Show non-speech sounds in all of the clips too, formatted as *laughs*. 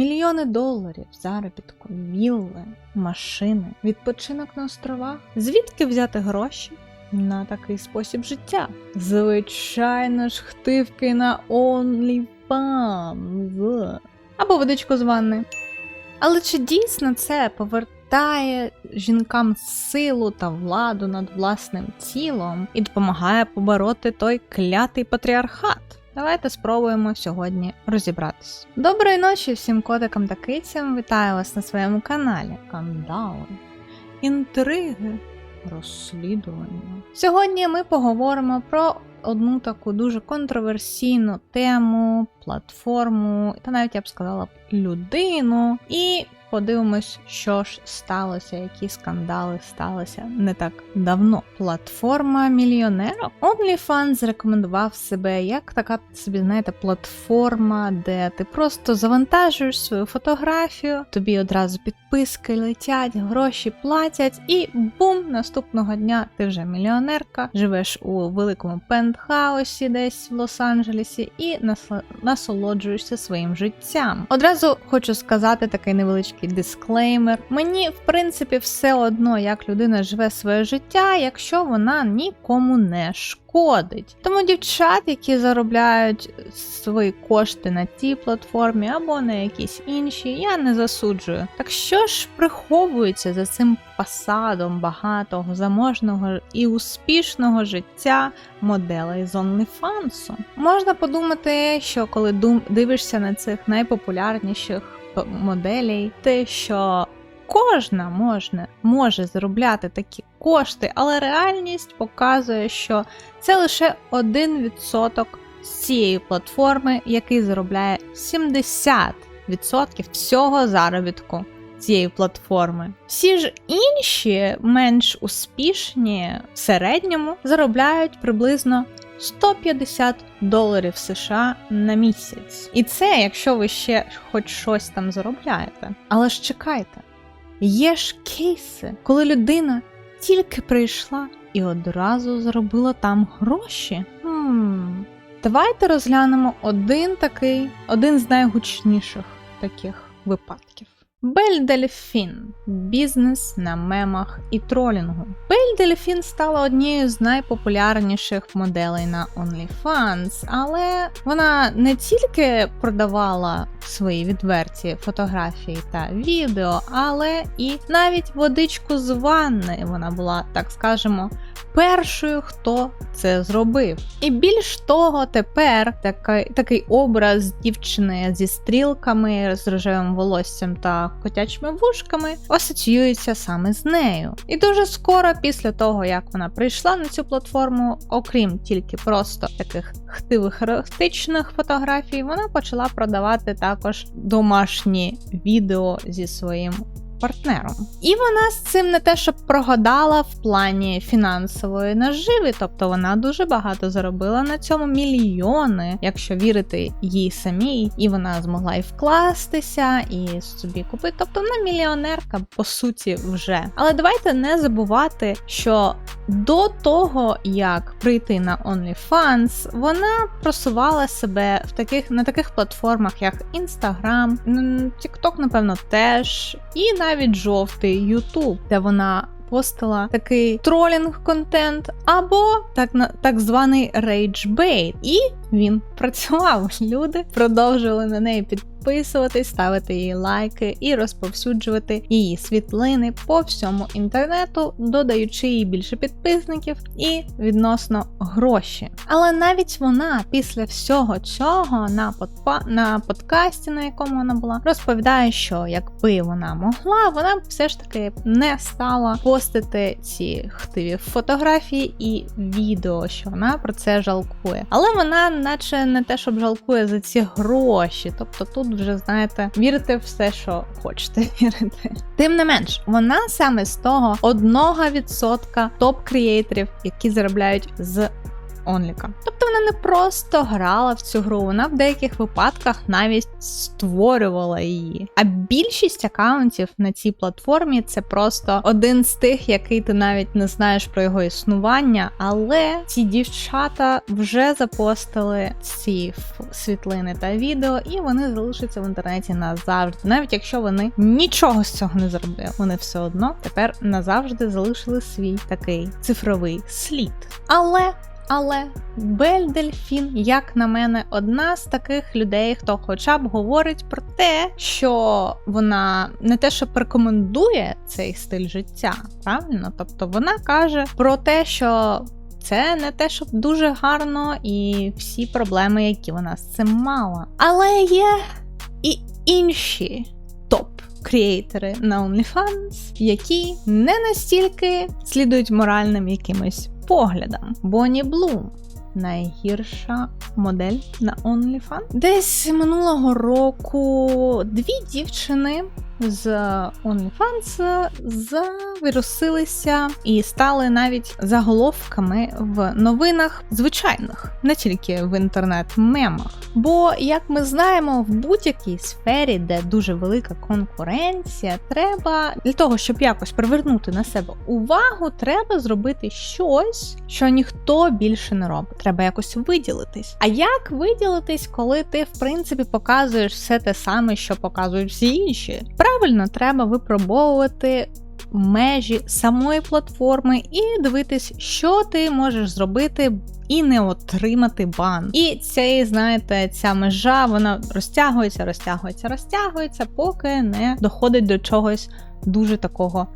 Мільйони доларів заробітку, вілли, машини, відпочинок на островах. Звідки взяти гроші? На такий спосіб життя. Звичайно ж, хтивки на OnlyFans. Або водичку з ванни. Але чи дійсно це повертає жінкам силу та владу над власним тілом і допомагає побороти той клятий патріархат? Давайте спробуємо сьогодні розібратись. Доброї ночі всім котикам та кицям. Вітаю вас на своєму каналі. Кандали, інтриги, розслідування. Сьогодні ми поговоримо про одну таку дуже контроверсійну тему, платформу, та навіть я б сказала людину. І подивимось, що ж сталося, які скандали сталися не так давно. Платформа мільйонерок. OnlyFans зарекомендував себе як така собі, знаєте, платформа, де ти просто завантажуєш свою фотографію, тобі одразу підписки летять, гроші платять, і бум! Наступного дня ти вже мільйонерка, живеш у великому пентхаусі десь в Лос-Анджелесі і насолоджуєшся своїм життям. Одразу хочу сказати такий невеличкий дисклеймер. Мені, в принципі, все одно, як людина живе своє життя, якщо вона нікому не шкодить. Тому дівчат, які заробляють свої кошти на тій платформі або на якійсь іншій, я не засуджую. Так що ж приховується за цим фасадом багатого, заможного і успішного життя моделей з OnlyFans? Можна подумати, що коли дивишся на цих найпопулярніших моделей, те, що кожна можна, може заробляти такі кошти, але реальність показує, що це лише 1% з цієї платформи, який заробляє 70% всього заробітку цієї платформи. Всі ж інші, менш успішні в середньому, заробляють приблизно 150 доларів США на місяць. І це, якщо ви ще хоч щось там заробляєте. Але ж чекайте, є ж кейси, коли людина тільки прийшла і одразу заробила там гроші. Хм. Давайте розглянемо один такий, один з найгучніших таких випадків. Бель Дельфін бізнес на мемах і тролінгу. Бель Дельфін стала однією з найпопулярніших моделей на OnlyFans, але вона не тільки продавала свої відверті фотографії та відео, але і навіть водичку з ванни вона була, так скажемо, першою, хто це зробив. І більш того, тепер такий, такий образ дівчини зі стрілками, з рожевим волоссям та котячими вушками асоціюється саме з нею. І дуже скоро, після того, як вона прийшла на цю платформу, окрім тільки просто таких хтивих еротичних фотографій, вона почала продавати також домашні відео зі своїм партнером. І вона з цим не те, щоб прогадала в плані фінансової наживи, тобто вона дуже багато заробила на цьому мільйони, якщо вірити їй самій, і вона змогла і вкластися, і собі купити. Тобто вона мільйонерка, по суті, вже. Але давайте не забувати, що до того, як прийти на OnlyFans, вона просувала себе в таких на таких платформах, як Instagram, TikTok, напевно, теж, і навіть жовтий YouTube, де вона постила такий тролінг контент або так так званий bait. І він працював. *laughs* Люди продовжували на неї підписуватись, ставити їй лайки і розповсюджувати її світлини по всьому інтернету, додаючи їй більше підписників і відносно гроші. Але навіть вона після всього цього на подпа на подкасті, на якому вона була, розповідає, що якби вона могла, вона б все ж таки не стала постити ці хтиві фотографії і відео, що вона про це жалкує. Але вона, наче не те, щоб жалкує за ці гроші. Тобто тут вже знаєте, вірите в все, що хочете *laughs* вірити. Тим не менш, вона саме з того 1% топ-креаторів, які заробляють з Онліка. Тобто вона не просто грала в цю гру, вона в деяких випадках навіть створювала її. А більшість акаунтів на цій платформі це просто один з тих, який ти навіть не знаєш про його існування. Але ці дівчата вже запостили ці світлини та відео, і вони залишаться в інтернеті назавжди. Навіть якщо вони нічого з цього не зробили, вони все одно тепер назавжди залишили свій такий цифровий слід. Але але Бель Дельфін, як на мене, одна з таких людей, хто хоча б говорить про те, що вона не те, що рекомендує цей стиль життя, правильно? Тобто вона каже про те, що. Це не те, щоб дуже гарно, і всі проблеми, які вона з цим мала. Але є і інші топ-креатори на OnlyFans, які не настільки слідують моральним якимось поглядам. Бонні Блум. Найгірша модель на OnlyFans. Десь минулого року дві дівчини з OnlyFans завірусилися і стали навіть заголовками в новинах звичайних, не тільки в інтернет-мемах. Бо, як ми знаємо, в будь-якій сфері, де дуже велика конкуренція, треба для того, щоб якось привернути на себе увагу, треба зробити щось, що ніхто більше не робить. Треба якось виділитись. А як виділитись, коли ти в принципі показуєш все те саме, що показують всі інші? Правильно, треба випробовувати межі самої платформи і дивитись, що ти можеш зробити. І не отримати бан. І цей, знаєте, ця межа вона розтягується, розтягується, розтягується, поки не доходить до чогось дуже такого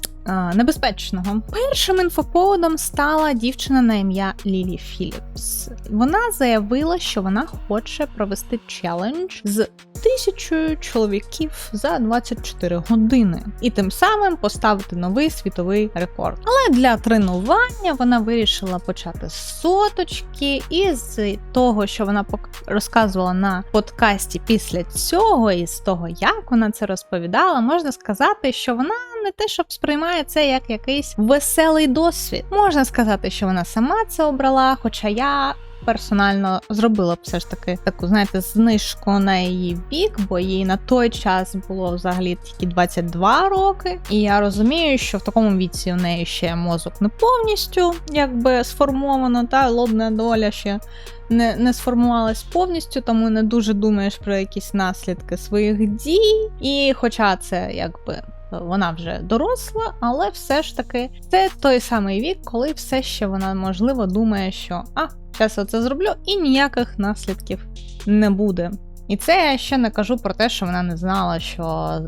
небезпечного. Першим інфоповодом стала дівчина на ім'я Лілі Філіпс. Вона заявила, що вона хоче провести челендж з тисячою чоловіків за 24 години, і тим самим поставити новий світовий рекорд. Але для тренування вона вирішила почати з соточки, і з того, що вона розказувала на подкасті після цього, і з того, як вона це розповідала, можна сказати, що вона не те, щоб сприймає це як якийсь веселий досвід. Можна сказати, що вона сама це обрала, хоча я. Персонально зробила б все ж таки таку, знаєте, знижку на її бік, бо їй на той час було взагалі тільки 22 роки. І я розумію, що в такому віці у неї ще мозок не повністю якби сформовано, та лобна доля ще не не сформувалась повністю, тому не дуже думаєш про якісь наслідки своїх дій. І хоча це якби вона вже доросла, але все ж таки це той самий вік, коли все ще вона можливо думає, що а, зараз я це зроблю, і ніяких наслідків не буде. І це я ще не кажу про те, що вона не знала, що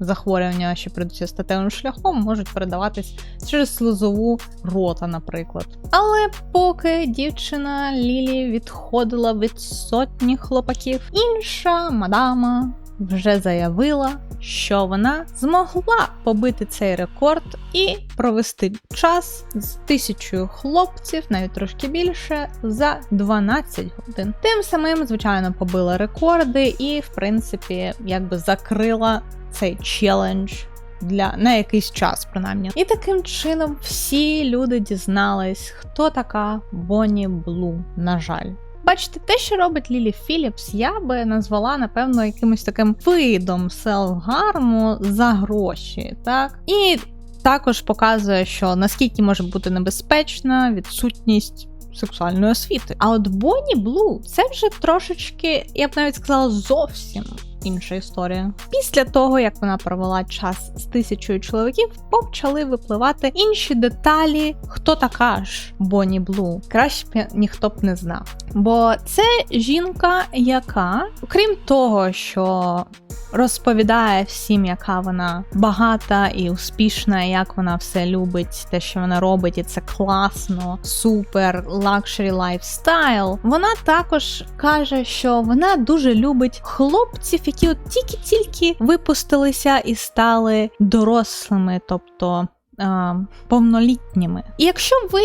захворювання, що прийдуть статевим шляхом, можуть передаватись через слизову рота, наприклад. Але поки дівчина Лілі відходила від сотні хлопаків, інша мадама вже заявила, що вона змогла побити цей рекорд і провести час з тисячою хлопців, навіть трошки більше, за 12 годин. Тим самим, звичайно, побила рекорди і, в принципі, якби закрила цей челендж. Для на якийсь час, принаймні. І таким чином всі люди дізнались, хто така Бонні Блу, на жаль. Бачите, те, що робить Лілі Філіпс, я би назвала, напевно, якимось таким видом селфгарму за гроші. так? І також показує, що наскільки може бути небезпечна відсутність сексуальної освіти. А от Бонні Блу це вже трошечки, я б навіть сказала, зовсім інша історія. Після того, як вона провела час з тисячою чоловіків, почали випливати інші деталі, хто така ж Бонні Блу. Краще б ніхто б не знав. Бо це жінка, яка, крім того, що розповідає всім, яка вона багата і успішна, як вона все любить, те, що вона робить, і це класно, супер, лакшері лайфстайл. Вона також каже, що вона дуже любить хлопців, які от тільки-тільки випустилися і стали дорослими, тобто е, повнолітніми. І якщо ви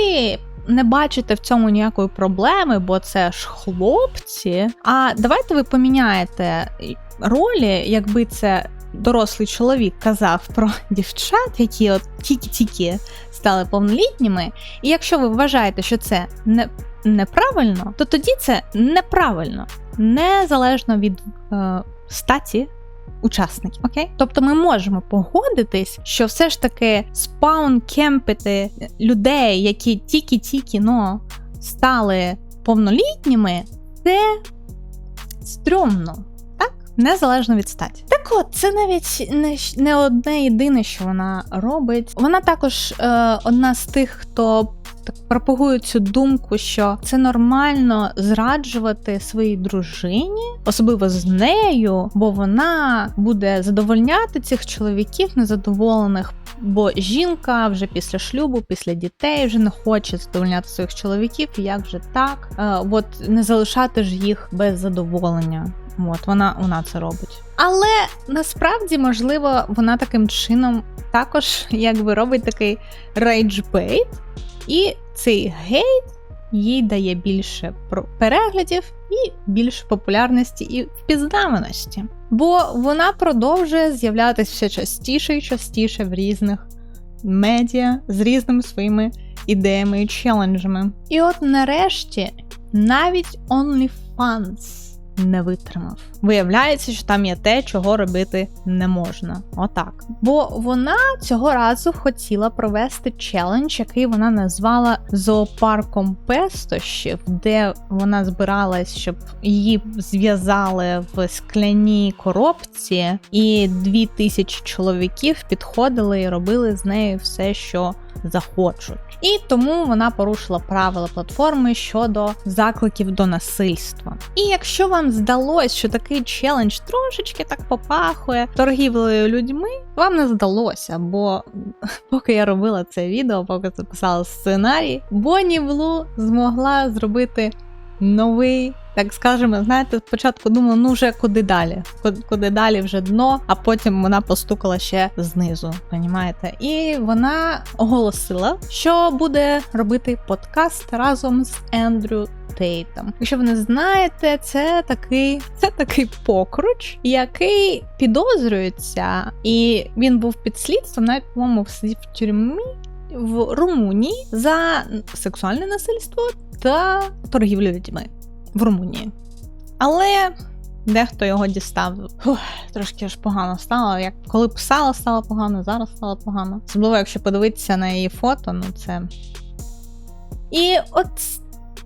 не бачите в цьому ніякої проблеми, бо це ж хлопці. А давайте ви поміняєте ролі, якби це дорослий чоловік казав про *laughs* дівчат, які от тільки-тільки стали повнолітніми. І якщо ви вважаєте, що це не неправильно, то тоді це неправильно, незалежно від е, статі. Учасників, окей? Тобто ми можемо погодитись, що все ж таки спаун кемпити людей, які тільки-тільки но стали повнолітніми, це стрьомно? Незалежно від статі. Так от, це навіть не, не одне єдине, що вона робить. Вона також е, одна з тих, хто так пропагує цю думку, що це нормально зраджувати своїй дружині, особливо з нею, бо вона буде задовольняти цих чоловіків незадоволених. Бо жінка вже після шлюбу, після дітей вже не хоче задовольняти своїх чоловіків, як же так? Е, от не залишати ж їх без задоволення. От вона вона це робить. Але насправді, можливо, вона таким чином також якби робить такий рейджбейт, і цей гейт їй дає більше переглядів і більше популярності і впізнаваності. Бо вона продовжує з'являтися все частіше і частіше в різних медіа з різними своїми ідеями і челенджами. І от нарешті навіть OnlyFans не витримав. Виявляється, що там є те, чого робити не можна. Отак. Бо вона цього разу хотіла провести челендж, який вона назвала зоопарком пестощів, де вона збиралась, щоб її зв'язали в скляній коробці, і дві тисячі чоловіків підходили і робили з нею все, що захочуть. І тому вона порушила правила платформи щодо закликів до насильства. І якщо вам здалось, що такий челендж трошечки так попахує торгівлею людьми, вам не здалося, бо *laughs* поки я робила це відео, поки записала сценарій, Бонні Блу змогла зробити новий. Так скажемо, знаєте, спочатку думала, ну вже куди далі? Куди, далі вже дно, а потім вона постукала ще знизу, понімаєте? І вона оголосила, що буде робити подкаст разом з Ендрю Тейтом. Якщо ви не знаєте, це такий, це такий покруч, який підозрюється, і він був під слідством, навіть по-моєму, сидів в тюрмі в Румунії за сексуальне насильство та торгівлю людьми в Румунії. Але дехто його дістав. Фух, трошки ж погано стало. Як коли писала, стало погано, зараз стало погано. Особливо, якщо подивитися на її фото, ну це. І от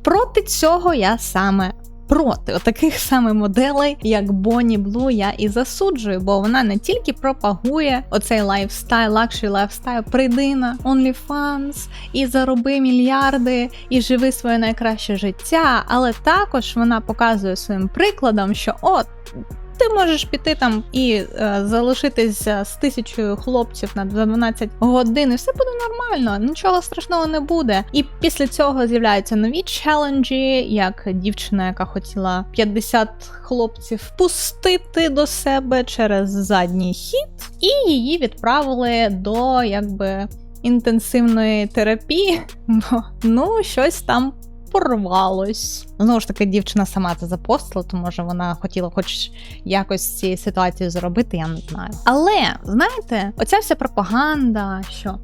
проти цього я саме. Проти таких саме моделей, як Бонні Блу, я і засуджую, бо вона не тільки пропагує оцей лайфстайл, лакшері лайфстайл, прийди на OnlyFans і зароби мільярди і живи своє найкраще життя, але також вона показує своїм прикладом, що от. Ти можеш піти там і е, залишитися з тисячою хлопців на 12 годин, і все буде нормально, нічого страшного не буде. І після цього з'являються нові челенджі, як дівчина, яка хотіла 50 хлопців пустити до себе через задній хід, і її відправили до якби інтенсивної терапії, *laughs* бо ну щось там порвалось. Знову ж таки, дівчина сама це запостила, то може вона хотіла хоч якось цієї ситуації зробити, я не знаю. Але знаєте, оця вся пропаганда, що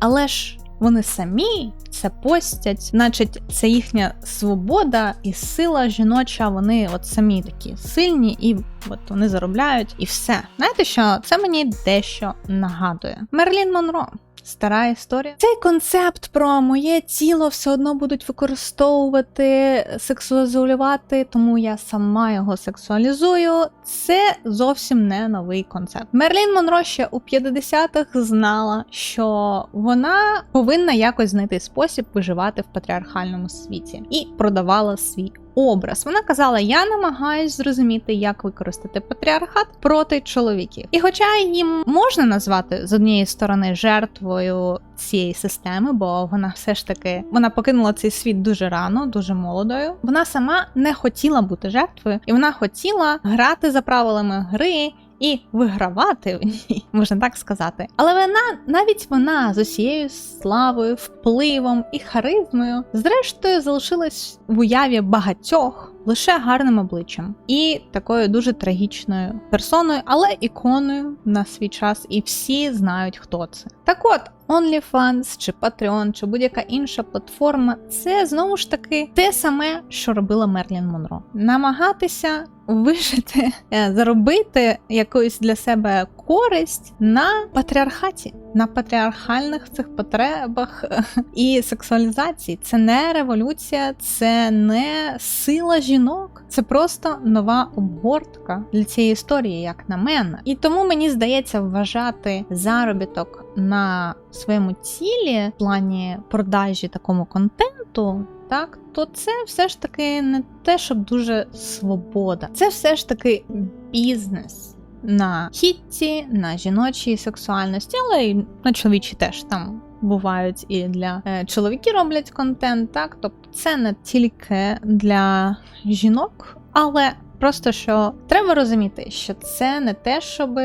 але ж. Вони самі це постять, значить, це їхня свобода і сила жіноча. Вони от самі такі сильні, і от вони заробляють, і все. Знаєте що? Це мені дещо нагадує. Мерлін Монро. Стара історія. Цей концепт про моє тіло все одно будуть використовувати, сексуалізувати, тому я сама його сексуалізую. Це зовсім не новий концепт. Мерлін Монро ще у 50-х знала, що вона повинна якось знайти спосіб виживати в патріархальному світі і продавала свій образ. Вона казала: Я намагаюсь зрозуміти, як використати патріархат проти чоловіків. І хоча її можна назвати з однієї сторони жертвою цієї системи, бо вона все ж таки вона покинула цей світ дуже рано, дуже молодою. Вона сама не хотіла бути жертвою, і вона хотіла грати за правилами гри. І вигравати в ній, можна так сказати. Але вона, навіть вона з усією славою, впливом і харизмою, зрештою залишилась в уяві багатьох лише гарним обличчям і такою дуже трагічною персоною, але іконою на свій час, і всі знають, хто це. Так от. OnlyFans чи Patreon, чи будь-яка інша платформа це знову ж таки те саме, що робила Мерлін Монро. Намагатися вижити, е, заробити якусь для себе користь на патріархаті, на патріархальних цих потребах е, і сексуалізації. Це не революція, це не сила жінок, це просто нова обгортка для цієї історії, як на мене. І тому мені здається вважати заробіток на своєму тілі в плані продажі такому контенту. Так, то це все ж таки не те, щоб дуже свобода. Це все ж таки бізнес на хітті, на жіночій сексуальності, але й на чоловічі теж там бувають і для е, чоловіків роблять контент. Так, тобто це не тільки для жінок, але просто що треба розуміти, що це не те, щоб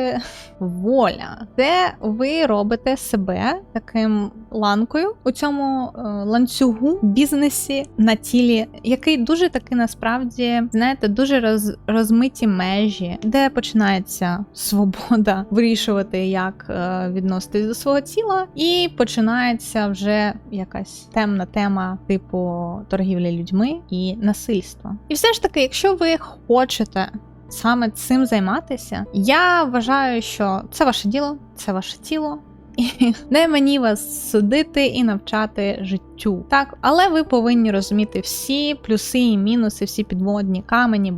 воля, це ви робите себе таким ланкою у цьому е, ланцюгу бізнесі на тілі, який дуже таки насправді знаєте, дуже роз, розмиті межі, де починається *laughs* свобода вирішувати, як е, відноситись до свого тіла, і починається вже якась темна тема типу торгівлі людьми і насильства. І все ж таки, якщо ви хочете саме цим займатися, я вважаю, що це ваше діло, це ваше тіло. *laughs* Не мені вас судити і навчати життю. Так, але ви повинні розуміти всі плюси і мінуси, всі підводні камені,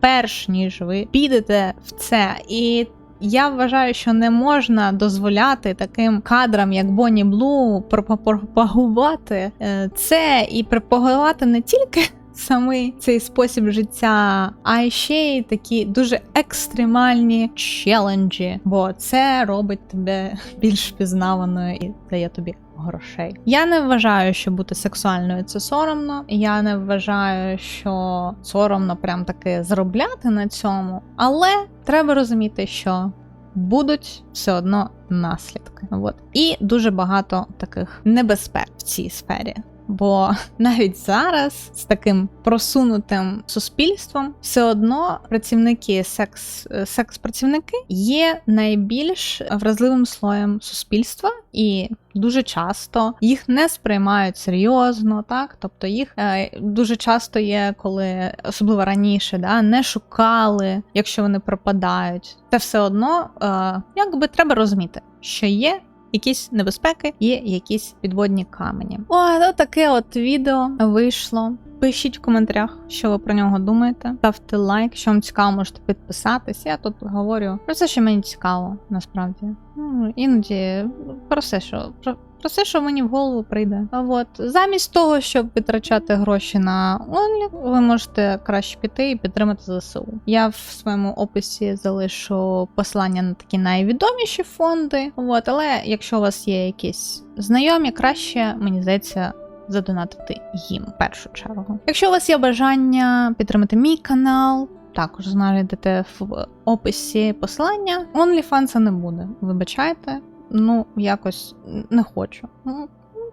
перш ніж ви підете в це. І я вважаю, що не можна дозволяти таким кадрам, як Бонні Блу, пропагувати е, це і пропагувати не тільки самий цей спосіб життя, а ще й такі дуже екстремальні челенджі, бо це робить тебе *laughs* більш впізнаваною і дає тобі. Грошей. Я не вважаю, що бути сексуальною це соромно. Я не вважаю, що соромно прям таки заробляти на цьому. Але треба розуміти, що будуть все одно наслідки. От. І дуже багато таких небезпек в цій сфері. Бо навіть зараз з таким просунутим суспільством все одно працівники секс секс-працівники є найбільш вразливим слоєм суспільства, і дуже часто їх не сприймають серйозно, так тобто їх е, дуже часто є, коли особливо раніше, да не шукали, якщо вони пропадають. Це все одно е, якби треба розуміти, що є якісь небезпеки, є якісь підводні камені. О, таке от відео вийшло. Пишіть в коментарях, що ви про нього думаєте. Ставте лайк, що вам цікаво, можете підписатись. Я тут говорю про все, що мені цікаво, насправді. Ну, Іноді про все, що про, про все, що мені в голову прийде. А от замість того, щоб витрачати гроші на Only, ви можете краще піти і підтримати ЗСУ. Я в своєму описі залишу посилання на такі найвідоміші фонди. От, але якщо у вас є якісь знайомі, краще мені здається задонатити їм в першу чергу. Якщо у вас є бажання підтримати мій канал, також знайдете в описі посилання. OnlyFans не буде. Вибачайте, ну якось не хочу. Ну,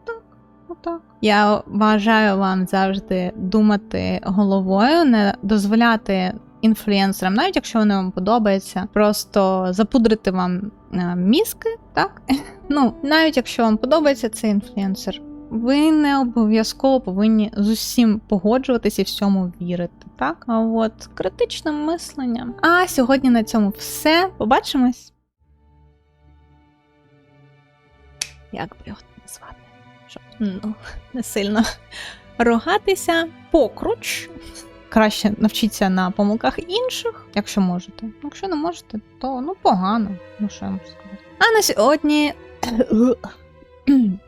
так, ну так. Я бажаю вам завжди думати головою, не дозволяти. Інфлюенсерам, навіть якщо вони вам подобаються, просто запудрити вам е, мізки, так? *laughs* Ну, навіть якщо вам подобається цей інфлюенсер, ви не обов'язково повинні з усім погоджуватися і всьому вірити. Так, а от критичним мисленням. А сьогодні на цьому все. Побачимось. Як би його назвати? Щоб ну, не сильно рогатися, покруч. Краще навчіться на помилках інших, якщо можете. Якщо не можете, то ну погано. Ну що я можу сказати. А на сьогодні.